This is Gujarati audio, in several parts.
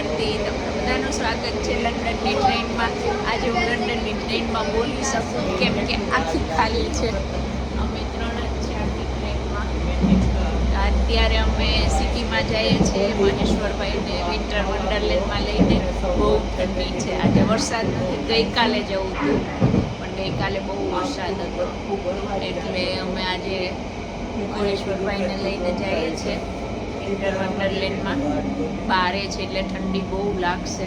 આરતી બધાનું સ્વાગત છે લંડનની ટ્રેનમાં. આજે હું લંડનની ટ્રેનમાં બોલી શકું કેમ કે આખી ખાલી છે. અમે ત્રણ જ છે આખી ટ્રેનમાં. અત્યારે અમે સિટીમાં જઈએ છીએ મહેશ્વરભાઈને વિન્ટર વન્ડરલેન્ડમાં લઈને. બહુ ઠંડી છે. આજે વરસાદ નથી, ગઈકાલે જવું હતું. પણ ગઈકાલે બહુ વરસાદ હતો. એટલે અમે આજે મહેશ્વરભાઈને લઈને જઈએ છીએ. વિન્ટર વન્ડરલેન્ડમાં બારે છે એટલે ઠંડી બહુ લાગશે.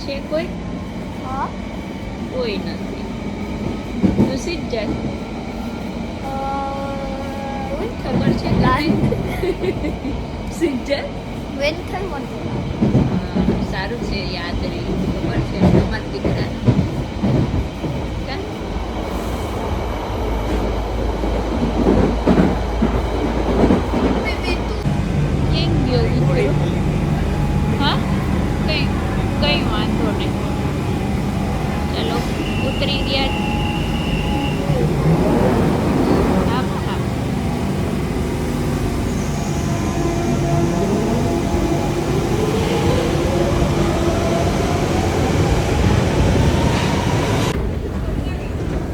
છે કોઈ? હા. કોઈ નથી. તું સીટ જાય. ખબર છે. સીધ જાય? વેન થાય હા, સારું છે યાદ રહી. ખબર છે. તમારા દીકરા કેમ હા? કંઈ કંઈ વાંધો નહીં. ચલો, ઉતરી ગયા.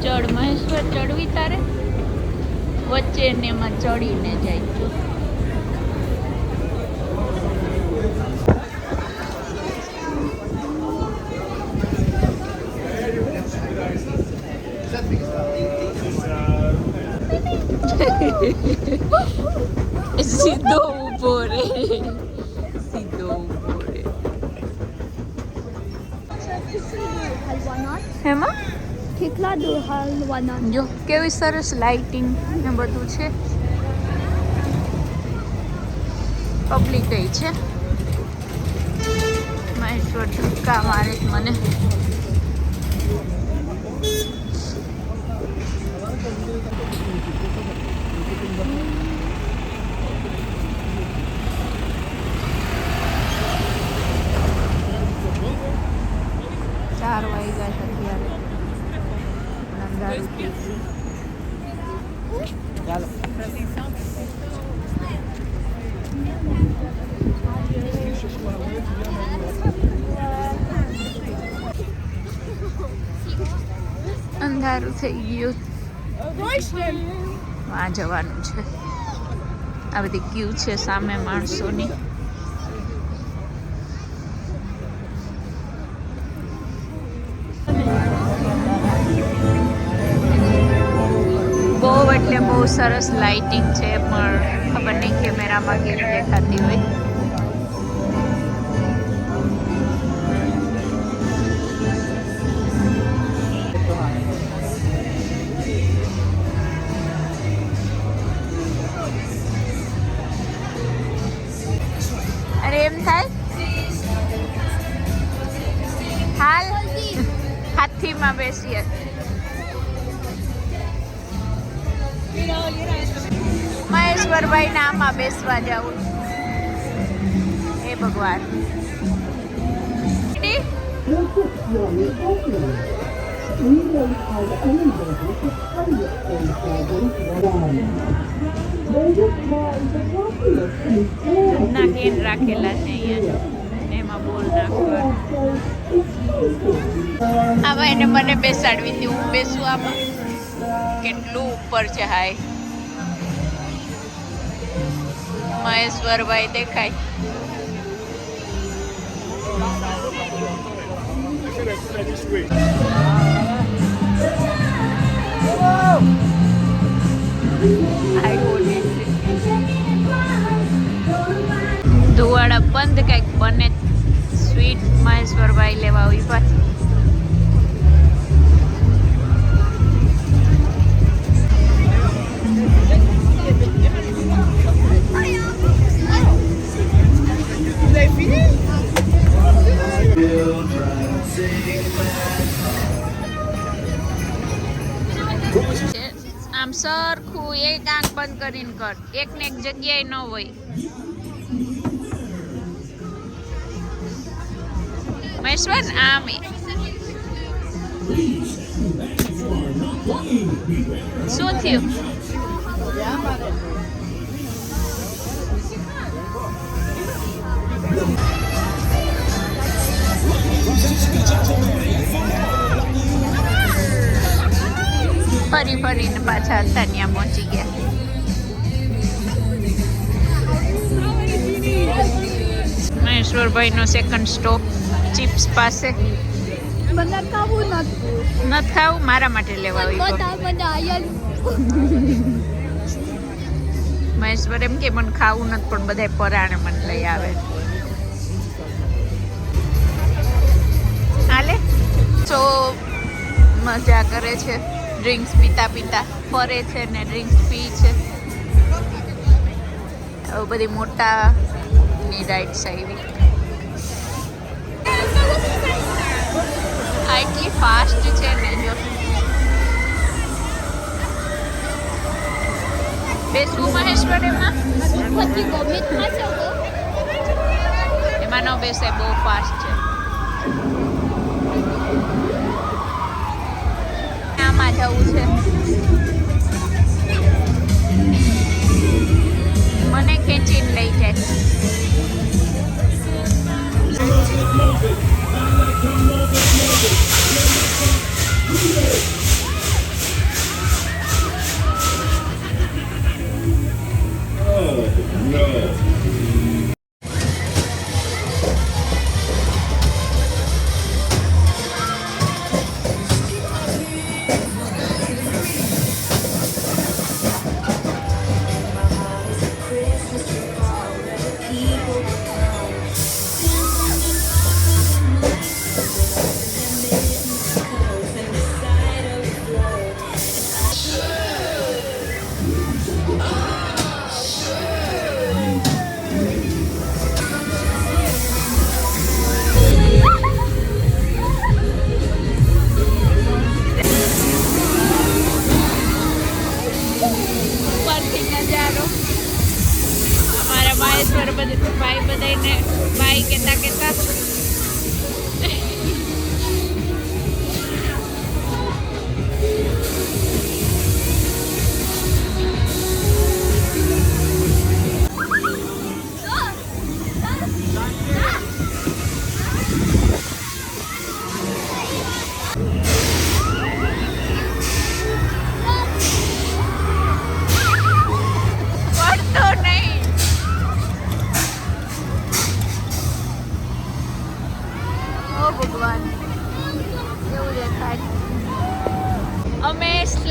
ચડ મહેશ્વર ચડવી તારે? વચ્ચે ને એમાં ચડીને જાય. સીધો ઊભો રે સીધો રે Halwanan. હેમાં? કેટલા door Halwanan. જો કેવી સરસ લાઇટિંગ ને બધું છે. પબ્લિક કઈ છે. મહેશ્વર ધક્કા મારે છે મને ચાર વાગ્યા છે અત્યારે પણ અંધારું થઈ ગયું અંધારું થઈ ગયું આ જવાનું છે. આ બધી ક્યુ છે સામે માણસોની. બહુ એટલે બહુ સરસ લાઇટિંગ છે, પણ ખબર નહીં કેમેરામાં કેવી દેખાતી હોય. મહેશ્વરભાઈ આમાં બેસવા જવું હે ભગવાન. ના કેન રાખેલા છે અહીંયા. એમાં બોલ નાખવા આ ભાઈને મને બેસાડવી હતી હું બેસું આમાં. કેટલું ઉપર છે હાય. મહેશ્વરભાઈ દેખાય. ધુવાડા બંધ કંઈક બને સ્વીટ મહેશ્વરભાઈ લેવા આમ સરખું એક આંખ બંધ કરીને કર. એક ને એક જગ્યાએ ન હોય. મહેશ્વર, આમ શું થયું? ફરી ફરીને પાછા અંતાનિયા પહોંચી ગયા. મહેશ્વરભાઈ નો સેકન્ડ સ્ટોપ ચિપ્સ પાસે. મને ખાવું નથી. નથી ખાવું? મારા માટે લેવા આવી મહેશ્વર એમ કે મને ખાવું નથી પણ બધા પરાણે મને લઈ આવે. હાલે? તો મજા કરે છે. ડ્રિંક્સ પીતા પીતા ફરે છે ને ડ્રિંક્સ પી છે. આવું બધી મોટા ની રાઇડ્સ આવી. આ એટલી ફાસ્ટ છે ને જો. બેસવું મહેશ્વર એમાં? એમાં ન બેસે બહુ ફાસ્ટ છે.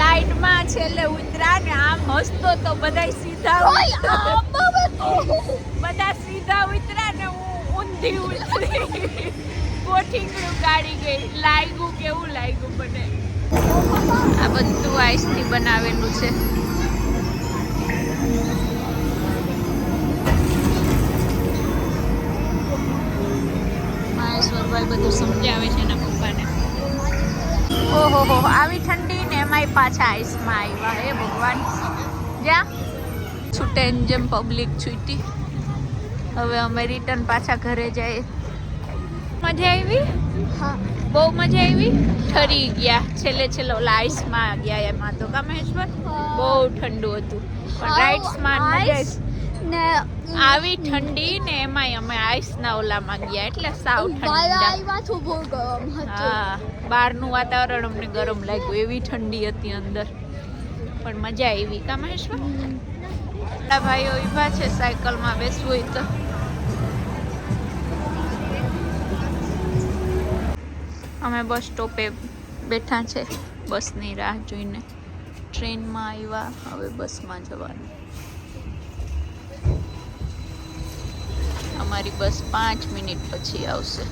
સ્લાઇડમાં છેલ્લે ઉતરા ને આમ હસતો તો બધા સીધા. બધા સીધા ઉતરા ને હું ઊંધી ઉતરી. કોઠીકડું કાઢી ગઈ. લાગ્યું કેવું લાગ્યું મને? આ બધું આઈસથી બનાવેલું છે. મહેશ્વરભાઈ બધું સમજાવે છે એના પપ્પાને. ઓહો હો આવી ઠંડી એમાંય પાછા આઈસમાં આવ્યા હે ભગવાન. જ્યાં છૂટે જેમ પબ્લિક છૂટી. હવે અમે રિટર્ન પાછા ઘરે જઈએ. મજા આવી? હા. બહુ મજા આવી? ઠરી ગયા. છેલ્લે છેલ્લે ઓલા આઈસમાં ગયા એમાં તો. ગમેશ્વર બહુ ઠંડુ હતું. પણ રાઇડ્સમાં મજા ને આવી ઠંડી ને એમાંય અમે આઈસના ઓલામાં ગયા એટલે સાવ ઠંડા. હા બહારનું વાતાવરણ અમને ગરમ લાગ્યું એવી ઠંડી હતી અંદર. પણ મજા આવી કા મહેશ્વર? મોટા ભાઈઓ ઊભા છે સાયકલમાં બેસવું હોય તો. અમે બસ સ્ટોપે બેઠા છે બસની રાહ જોઈને. ટ્રેનમાં આવ્યા હવે બસમાં જવાનું. અમારી બસ પાંચ મિનિટ પછી આવશે.